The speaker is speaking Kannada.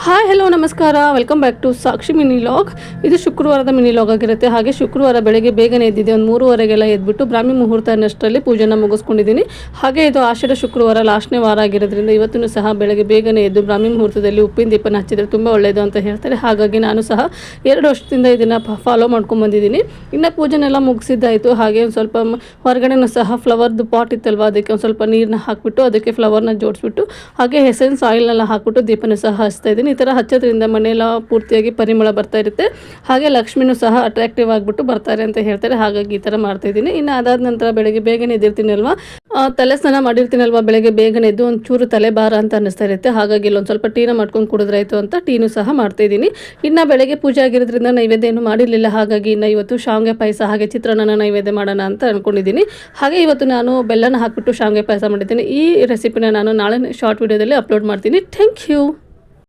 ಹಾಯ್ ಹಲೋ ನಮಸ್ಕಾರ. Welcome back to Sakshi mini log ಇದು ಶುಕ್ರವಾರದ ಮಿನಿ ಲಾಗ್ ಆಗಿರುತ್ತೆ. ಹಾಗೆ ಶುಕ್ರವಾರ ಬೆಳಗ್ಗೆ ಬೇಗನೆ ಎದ್ದಿದೆ ಒಂದು ಮೂರುವರೆಗೆಲ್ಲ ಎದ್ಬಿಟ್ಟು ಬ್ರಾಹ್ಮಿ ಮುಹೂರ್ತ ಅನ್ನಷ್ಟರಲ್ಲಿ ಪೂಜೆನ ಮುಗಿಸ್ಕೊಂಡಿದ್ದೀನಿ. ಹಾಗೆ ಇದು ಆಷಾಢ ಶುಕ್ರವಾರ ಲಾಸ್ಟ್ನೇ ವಾರ ಆಗಿರೋದ್ರಿಂದ ಇವತ್ತೂ ಸಹ ಬೆಳಗ್ಗೆ ಬೇಗನೆ ಎದ್ದು ಬ್ರಾಹ್ಮಿ ಮುಹೂರ್ತದಲ್ಲಿ ಉಪ್ಪಿನ ದೀಪನ ಹಚ್ಚಿದ್ರೆ ತುಂಬ ಒಳ್ಳೆಯದು ಅಂತ ಹೇಳ್ತಾರೆ. ಹಾಗಾಗಿ ನಾನು ಸಹ ಎರಡು ವರ್ಷದಿಂದ ಇದನ್ನು ಫಾಲೋ ಮಾಡ್ಕೊಂಡು ಬಂದಿದ್ದೀನಿ. ಇನ್ನು ಪೂಜೆನೆಲ್ಲ ಮುಗಿಸಿದ್ದಾಯಿತು. ಹಾಗೆ ಒಂದು ಸ್ವಲ್ಪ ಹೊರಗಡೆನೂ ಸಹ ಫ್ಲವರ್ದು ಪಾಟ್ ಇತ್ತಲ್ವ? ಅದಕ್ಕೆ ಒಂದು ಸ್ವಲ್ಪ ನೀರನ್ನ ಹಾಕಿಬಿಟ್ಟು ಅದಕ್ಕೆ ಫ್ಲವರ್ನ ಜೋಡಿಸ್ಬಿಟ್ಟು ಹಾಗೆ ಎಸೆನ್ಸ್ ಆಯಿಲ್ನೆಲ್ಲ ಹಾಕ್ಬಿಟ್ಟು ದೀಪನ ಸಹ ಹಚ್ತಾ ಈ ಥರ ಹಚ್ಚೋದ್ರಿಂದ ಮನೆಯೆಲ್ಲ ಪೂರ್ತಿಯಾಗಿ ಪರಿಮಳ ಬರ್ತಾ ಇರುತ್ತೆ. ಹಾಗೆ ಲಕ್ಷ್ಮಿನೂ ಸಹ ಅಟ್ರಾಕ್ಟಿವ್ ಆಗಿಬಿಟ್ಟು ಬರ್ತಾರೆ ಅಂತ ಹೇಳ್ತಾರೆ. ಹಾಗಾಗಿ ಈ ಥರ ಮಾಡ್ತಾ ಇದ್ದೀನಿ. ಇನ್ನು ಅದಾದ ನಂತರ ಬೆಳಗ್ಗೆ ಬೇಗನೆ ಎದ್ದಿರ್ತೀನಿ ಅಲ್ವಾ ಆ, ತಲೆ ಸ್ನಾನ ಮಾಡಿರ್ತೀನಲ್ವಾ ಬೆಳಗ್ಗೆ ಬೇಗನೆ ಎದ್ದು? ಒಂದು ಚೂರು ತಲೆ ಭಾರ ಅಂತ ಅನ್ನಿಸ್ತಾ ಇರುತ್ತೆ. ಹಾಗಾಗಿ ಇಲ್ಲೊಂದು ಸ್ವಲ್ಪ ಟೀನ ಮಾಡ್ಕೊಂಡು ಕುಡಿದ್ರಾಯ್ತು ಅಂತ ಟೀನು ಸಹ ಮಾಡ್ತಾಯಿದ್ದೀನಿ ಇನ್ನು ಬೆಳಗ್ಗೆ ಪೂಜೆ ಆಗಿರೋದ್ರಿಂದ ನೈವೇದ್ಯ ಏನು ಮಾಡಿರಲಿಲ್ಲ. ಹಾಗಾಗಿ ಇನ್ನು ಇವತ್ತು ಶಾವಿಗೆ ಪಾಯಸ ಹಾಗೆ ಚಿತ್ರಾನ್ನ ನೈವೇದ್ಯ ಮಾಡೋಣ ಅಂತ ಅಂದ್ಕೊಂಡಿದ್ದೀನಿ ಹಾಗೆ ಇವತ್ತು ನಾನು ಬೆಲ್ಲನ ಹಾಕಿಬಿಟ್ಟು ಶಾವಿಗೆ ಪಾಯಸ ಮಾಡಿದ್ದೀನಿ. ಈ ರೆಸಿಪಿನ ನಾನು ನಾಳೆ ಶಾರ್ಟ್ ವಿಡಿಯೋದಲ್ಲಿ ಅಪ್ಲೋಡ್ ಮಾಡ್ತೀನಿ. Thank you